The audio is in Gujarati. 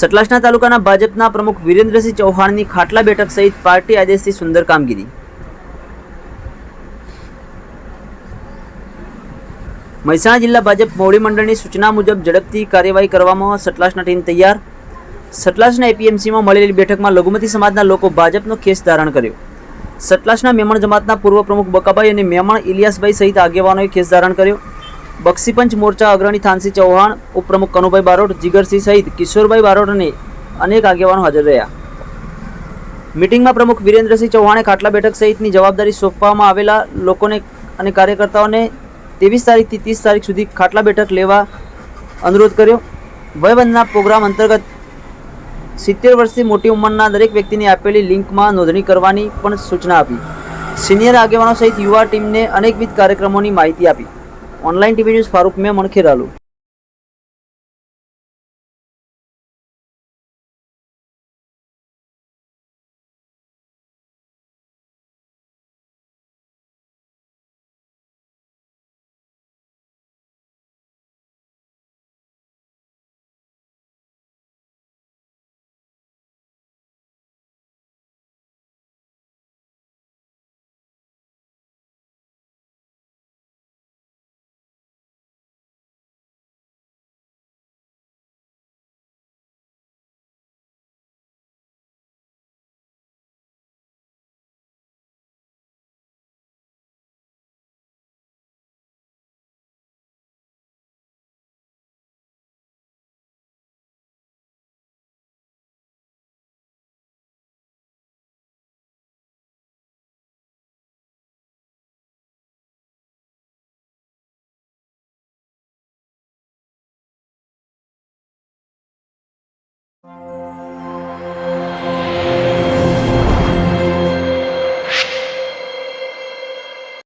સતલાસના તાલુકાના ભાજપના પ્રમુખ વિરેન્દ્રસિંહ ચૌહાણની ખાટલા બેઠક સહિત પાર્ટી આદેશથી સુંદર કામગીરી. મહેસાણા જિલ્લા ભાજપ મોવડી મંડળની સૂચના મુજબ ઝડપથી કાર્યવાહી કરવામાં સતલાસના ટીમ તૈયાર. સતલાસના એપીએમસીમાં મળેલી બેઠકમાં લઘુમતી સમાજના લોકો ભાજપનો ખેસ ધારણ કર્યો. સતલાસના મેમણ જમાતના પૂર્વ પ્રમુખ બકાભાઈ અને મેમણ ઇલિયાસભાઈ સહિત આગેવાનોએ ખેસ ધારણ કર્યો. બક્ષીપંચ મોરચા અગ્રણી થાનસી ચૌહાણ, ઉપપ્રમુખ કનુભાઈ બારોટ, જીગરસિંહ સહિત કિશોરભાઈ બારોટ અને અનેક આગેવાનો હાજર રહ્યા. મિટિંગમાં પ્રમુખ વિરેન્દ્રસિંહ ચૌહાણે ખાટલા બેઠક સહિતની જવાબદારી સોંપવામાં આવેલા લોકોને અને કાર્યકર્તાઓને ત્રેવીસ તારીખથી ત્રીસ તારીખ સુધી ખાટલા બેઠક લેવા અનુરોધ કર્યો. વયબંધના પ્રોગ્રામ અંતર્ગત સિત્તેર વર્ષથી મોટી ઉંમરના દરેક વ્યક્તિને આપેલી લિંકમાં નોંધણી કરવાની પણ સૂચના આપી. સિનિયર આગેવાનો સહિત યુવા ટીમને અનેકવિધ કાર્યક્રમોની માહિતી આપી. ઓનલાઈન ટીવી ન્યૂઝ ફારૂક મેં ખેરાલુ you